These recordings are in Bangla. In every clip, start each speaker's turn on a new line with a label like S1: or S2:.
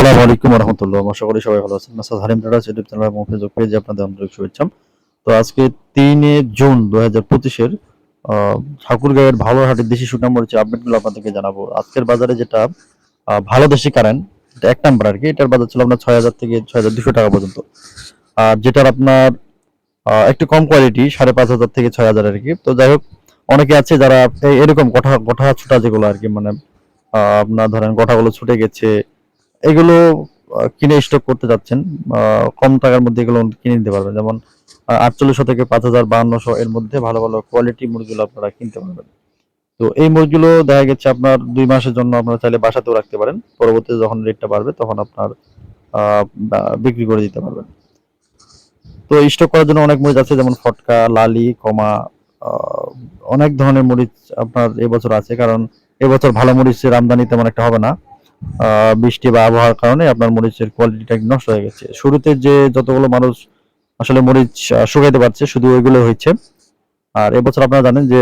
S1: আসসালামু আলাইকুম রহমতুল্লাহ আশা করি সবাই ভালো আছেন। মাসাদ হারিম ইউটিউব চ্যানেল এবং ফেসবুক পেজে আপনাদের আন্তরিক শুভেচ্ছা। তো আজকে তিনে জুন দু হাজার পঁচিশের ভালো হাটের দেশি সুনাম মরিচের আপডেটগুলো আপনাদেরকে জানাব। আজকের বাজারে যেটা ভালো দেশি কারেন্ট এক আর কি। এটার বাজার ছিল আপনার ছয় হাজার থেকে ছয় হাজার দুশো টাকা পর্যন্ত। আর যেটার আপনার একটু কম কোয়ালিটি সাড়ে পাঁচ হাজার থেকে ছয় হাজার আর কি। তো যাই হোক, অনেকে আছে যারা এরকম গোঠা গোঠা ছুটা যেগুলো আর কি মানে আপনার ধরেন গোঠাগুলো ছুটে গেছে এগুলো কিনে স্টক করতে যাচ্ছেন কম টাকার মধ্যে এগুলো কিনে নিতে পারবেন। যেমন আটচল্লিশশো থেকে পাঁচ হাজার, বাহান্নশো এর মধ্যে ভালো ভালো কোয়ালিটি মুরগিগুলো আপনারা কিনতে পারবেন। তো এই মুরগিগুলো দেখা গেছে আপনার দুই মাসের জন্য আপনারা চাইলে বাসাতেও রাখতে পারেন। পরবর্তীতে যখন রেটটা বাড়বে, তখন আপনার বিক্রি করে দিতে পারবেন। তো স্টক করার জন্য অনেক মরিচ আছে, যেমন ফটকা, লালি, কমা অনেক ধরনের মরিচ আপনার এবছর আছে। কারণ এবছর ভালো মরিচের আমদানি তেমন একটা হবে না। বৃষ্টি বা আবহাওয়ার কারণে আপনার মরিচের কোয়ালিটিটা নষ্ট হয়ে গেছে। শুরুতে যে যতগুলো মানুষ আসলে মরিচ শুকাইতে পারছে, শুধু ওইগুলো হয়েছে। আর এবছর আপনারা জানেন যে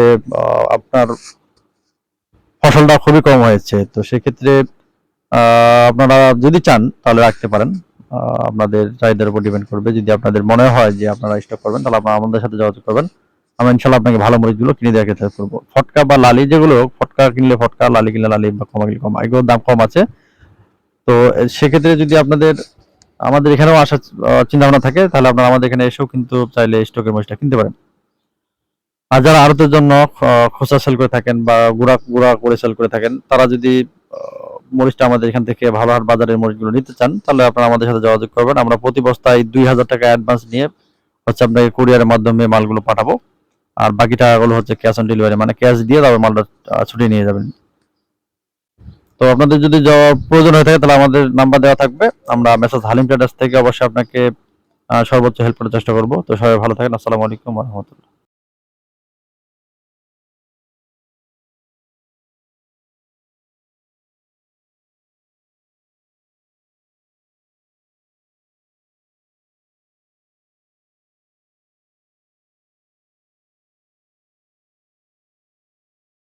S1: আপনার ফসলটা খুবই কম হয়েছে। তো সেক্ষেত্রে আপনারা যদি চান, তাহলে রাখতে পারেন। আপনাদের চাহিদার উপর ডিপেন্ড করবে। যদি আপনাদের মনে হয় যে আপনারা স্টক করবেন, তাহলে আপনারা আমাদের সাথে যোগাযোগ করবেন। আমরা ইনশাল্লাহ আপনাকে ভালো মরিচগুলো কিনে দেওয়ার চেষ্টা করব। ফটকা বা লালি যেগুলো ফটকা কিনলে ফটকা, লালি কিনলে লালি বা কমা কিনলে কমা, এগুলোর দাম কম আছে। তো সেক্ষেত্রে যদি আপনাদের, আমাদের এখানেও আসার চিন্তা ভাবনা থাকে, তাহলে আপনারা আমাদের এখানে এসেও কিন্তু চাইলে স্টকের মরিচটা কিনতে পারেন। আর যারা আড়তের জন্য খোসা সেল করে থাকেন বা গুঁড়া গুঁড়া করে সেল করে থাকেন, তারা যদি মরিচটা আমাদের এখান থেকে ভালো হাট বাজারের মরিচগুলো নিতে চান, তাহলে আপনারা আমাদের সাথে যোগাযোগ করবেন। আমরা প্রতি বস্তায় দুই হাজার টাকা অ্যাডভান্স নিয়ে হচ্ছে আপনাকে কুরিয়ারের মাধ্যমে মালগুলো পাঠাবো। আর বাকি টাকাগুলো হচ্ছে ক্যাশ অন ডেলিভারি মানে ক্যাশ দিয়ে তারপর মালটা ছুটি নিয়ে যাবেন। তো আপনাদের যদি প্রয়োজন হয়ে থাকে তাহলে আমাদের নাম্বার দেওয়া থাকবে। আমরা মেসেজ হালিম ট্রেডার্স থেকে অবশ্যই আপনাকে সর্বোচ্চ হেল্প করার চেষ্টা করব। তো সবাই ভালো থাকেন। আসসালামু আলাইকুম রহমতুল্লাহ।